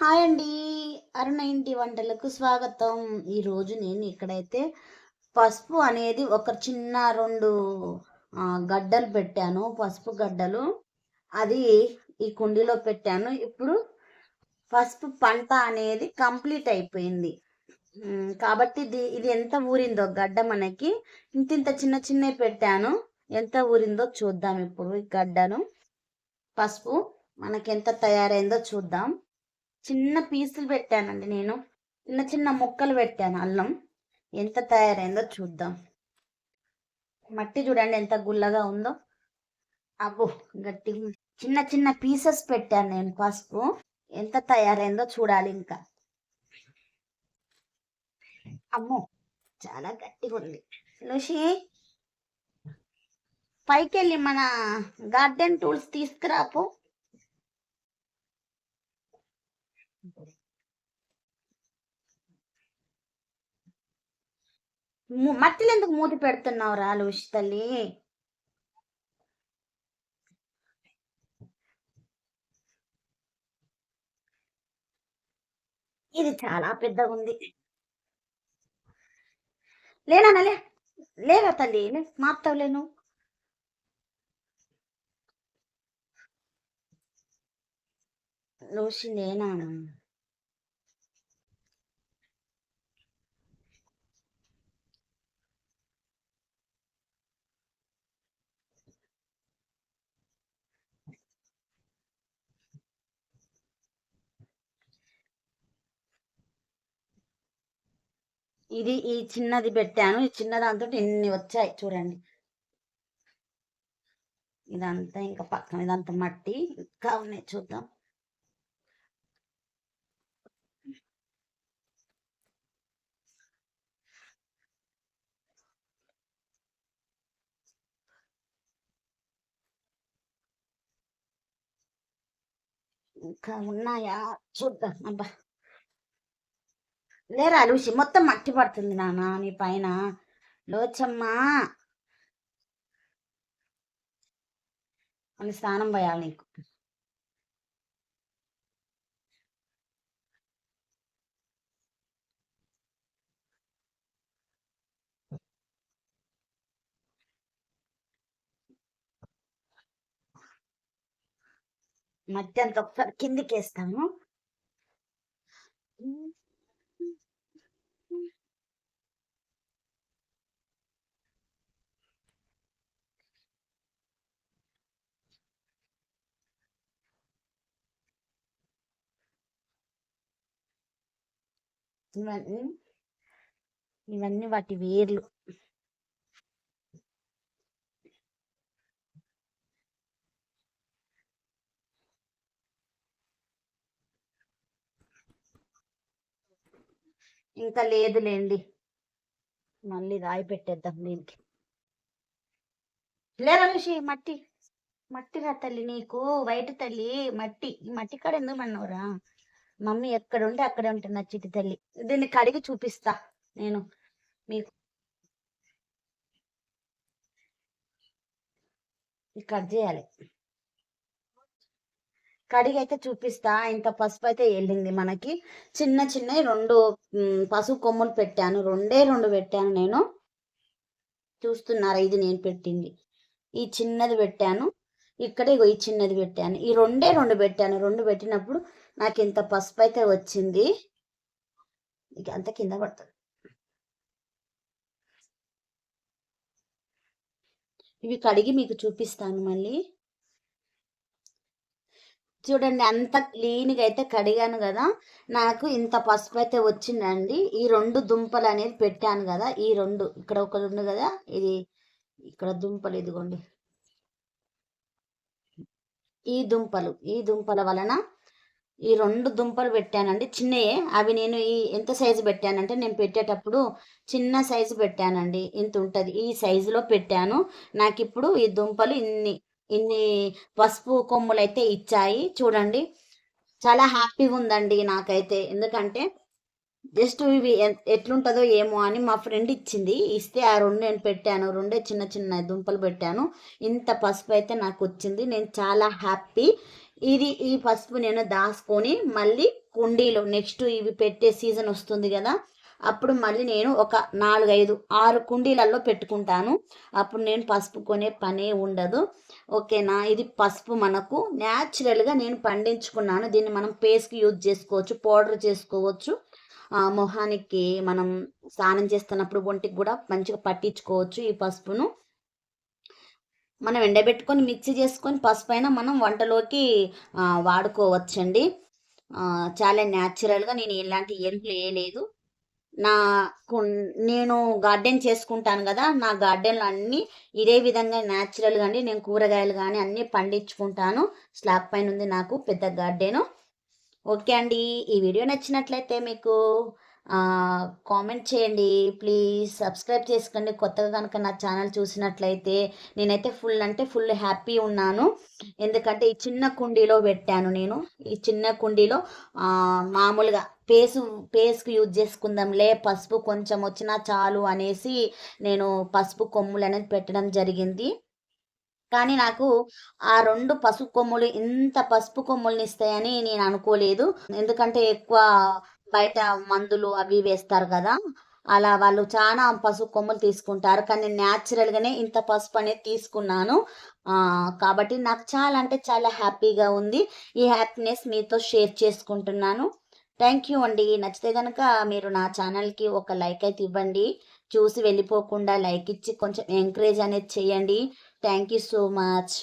Hi అండి. అరుణ ఇంటి వంటలకు స్వాగతం. ఈరోజు నేను ఇక్కడైతే పసుపు అనేది ఒక చిన్న రెండు గడ్డలు పెట్టాను. పసుపు గడ్డలు. అది ఈ కుండీలో పెట్టాను. ఇప్పుడు పసుపు పంట అనేది కంప్లీట్ అయిపోయింది. కాబట్టి ఇది ఇది ఎంత ఊరిందో గడ్డ మనకి ఇంత ఇంత చిన్న చిన్నవి పెట్టాను. ఎంత ఊరిందో చూద్దాం ఇప్పుడు ఈ గడ్డను. పసుపు మనకి ఎంత తయారైందో చూద్దాం. చిన్న పీసులు పెట్టానండి నేను. చిన్న చిన్న ముక్కలు పెట్టాను అల్లం. ఎంత తయారైందో చూద్దాం. మట్టి చూడండి ఎంత గుల్లగా ఉందో. అబ్బో గట్టి చిన్న చిన్న పీసెస్ పెట్టాను నేను పసుపు. ఎంత తయారైందో చూడాలి ఇంకా. అమ్మో చాలా గట్టిగా ఉంది. లూషి పైకి వెళ్ళి మన గార్డెన్ టూల్స్ తీసుకురాపో ము- మట్టిలో ఎందుకు మూతి పెడుతున్నావు రా లూషి తల్లి? ఇది చాలా పెద్దగా ఉంది. లేనా లే లేదా తల్లి? లే మాపుతావులేను లూషి లేనా ఇది ఈ చిన్నది పెట్టాను. ఈ చిన్న దాంతో ఇన్ని వచ్చాయి చూడండి. ఇదంతా ఇంకా పక్కన ఇదంతా మట్టి. ఇంకా ఉన్నాయి చూద్దాం. ఇంకా ఉన్నాయా? చూద్దాం. అబ్బా. లేరా లూసి? మొత్తం మట్టి పడుతుంది నాన్న నీ పైన. లోచమ్మ. అని స్నానం పోయాలి నీకు. మధ్యంత అంత ఒకసారి కిందికి వేస్తాము ఇవన్నీ ఇవన్నీ వాటి వేర్లు. ఇంకా లేదులేండి. మళ్ళీ రాయి పెట్టేద్దాం దీనికి. లేరా ఋషి మట్టి మట్టి రా తల్లి నీకు బయట తల్లి మట్టి మట్టి కాడ ఎందుకు మన్నవరా మమ్మీ ఎక్కడ ఉంటే అక్కడే ఉంటుంది చిటి తల్లి. దీన్ని కడిగి చూపిస్తా నేను మీకు. కట్ చేయాలి. కడిగి అయితే చూపిస్తా. ఇంత పసుపు అయితే వెళ్ళింది మనకి. చిన్న చిన్న రెండు పసుపు కొమ్ములు పెట్టాను. రెండే రెండు పెట్టాను నేను. చూస్తున్నారా? ఇది నేను పెట్టింది. ఈ చిన్నది పెట్టాను. ఇక్కడ ఇగో ఈ చిన్నది పెట్టాను. ఈ రెండే రెండు పెట్టాను. రెండు పెట్టినప్పుడు నాకు ఇంత పసుపు అయితే వచ్చింది. ఇక అంత కింద పడుతుంది. ఇవి కడిగి మీకు చూపిస్తాను మళ్ళీ. చూడండి అంత క్లీన్గా అయితే కడిగాను కదా. నాకు ఇంత పసుపు అయితే వచ్చిందండి. ఈ రెండు దుంపలు అనేది పెట్టాను కదా. ఈ రెండు ఇక్కడ ఒకటి ఉంది కదా. ఇది ఇక్కడ దుంపలు ఇదిగోండి. ఈ దుంపలు. ఈ దుంపల వలన ఈ రెండు దుంపలు పెట్టానండి. చిన్నయే. అవి నేను ఈ ఎంత సైజు పెట్టానంటే నేను పెట్టేటప్పుడు చిన్న సైజు పెట్టానండి. ఇంత ఉంటుంది. ఈ సైజులో పెట్టాను. నాకు ఇప్పుడు ఈ దుంపలు ఇన్ని ఇన్ని పసుపు కొమ్ములు అయితే ఇచ్చాయి. చూడండి. చాలా హ్యాపీగా ఉందండి నాకైతే. ఎందుకంటే జస్ట్ ఇవి ఎట్లుంటుందో ఏమో అని మా ఫ్రెండ్ ఇచ్చింది. ఇస్తే ఆ రెండు నేను పెట్టాను. రెండే చిన్న చిన్న దుంపలు పెట్టాను. ఇంత పసుపు అయితే నాకు వచ్చింది. నేను చాలా హ్యాపీ. ఇది ఈ పసుపు నేను దాచుకొని మళ్ళీ కుండీలో నెక్స్ట్ ఇవి పెట్టే సీజన్ వస్తుంది కదా అప్పుడు మళ్ళీ నేను ఒక నాలుగైదు ఆరు కుండీలలో పెట్టుకుంటాను. అప్పుడు నేను పసుపు కొనే పనే ఉండదు. ఓకేనా? ఇది పసుపు మనకు. న్యాచురల్గా నేను పండించుకున్నాను. దీన్ని మనం పేస్ట్కి యూజ్ చేసుకోవచ్చు పౌడర్ చేసుకోవచ్చు. మొహానికి మనం స్నానం చేస్తున్నప్పుడు ఒంటికి కూడా మంచిగా పట్టించుకోవచ్చు ఈ పసుపును. మనం ఎండబెట్టుకొని మిక్సీ చేసుకొని పసుపు అయినా మనం వంటలోకి వాడుకోవచ్చండి. చాలా న్యాచురల్గా నేను ఇలాంటి ఎరువులు వేయలేదు. నా నేను గార్డెన్ చేసుకుంటాను కదా నా గార్డెన్లో అన్నీ ఇదే విధంగా న్యాచురల్ కానీ నేను కూరగాయలు కానీ అన్నీ పండించుకుంటాను. స్లాబ్ పైన ఉంది నాకు పెద్ద గార్డెను. ఓకే అండి ఈ వీడియో నచ్చినట్లయితే మీకు కామెంట్ చేయండి. ప్లీజ్ సబ్స్క్రైబ్ చేసుకోండి. కొత్తగా కనుక నా ఛానల్ చూసినట్లయితే నేనైతే ఫుల్ అంటే ఫుల్ హ్యాపీ ఉన్నాను. ఎందుకంటే ఈ చిన్న కుండీలో పెట్టాను నేను. ఈ చిన్న కుండీలో మామూలుగా పేసు పేస్కు యూజ్ చేసుకుందాంలే. పసుపు కొంచెం వచ్చినా చాలు అనేసి నేను పసుపు కొమ్ములు అనేది పెట్టడం జరిగింది. కానీ నాకు ఆ రెండు పసుపు కొమ్ములు ఇంత పసుపు కొమ్ములని ఇస్తాయని నేను అనుకోలేదు. ఎందుకంటే ఎక్కువ బయట మందులు అవి వేస్తారు కదా. అలా వాళ్ళు చాలా పసుపు కొమ్ములు తీసుకుంటారు. కానీ నేను న్యాచురల్గానే ఇంత పసుపు అనేది తీసుకున్నాను. కాబట్టి నాకు చాలా అంటే చాలా హ్యాపీగా ఉంది. ఈ హ్యాపీనెస్ మీతో షేర్ చేసుకుంటున్నాను. థ్యాంక్ యూ అండి. నచ్చితే కనుక మీరు నా ఛానల్కి ఒక లైక్ అయితే ఇవ్వండి. చూసి వెళ్ళిపోకుండా లైక్ ఇచ్చి కొంచెం ఎంకరేజ్ అనేది చేయండి. Thank you so much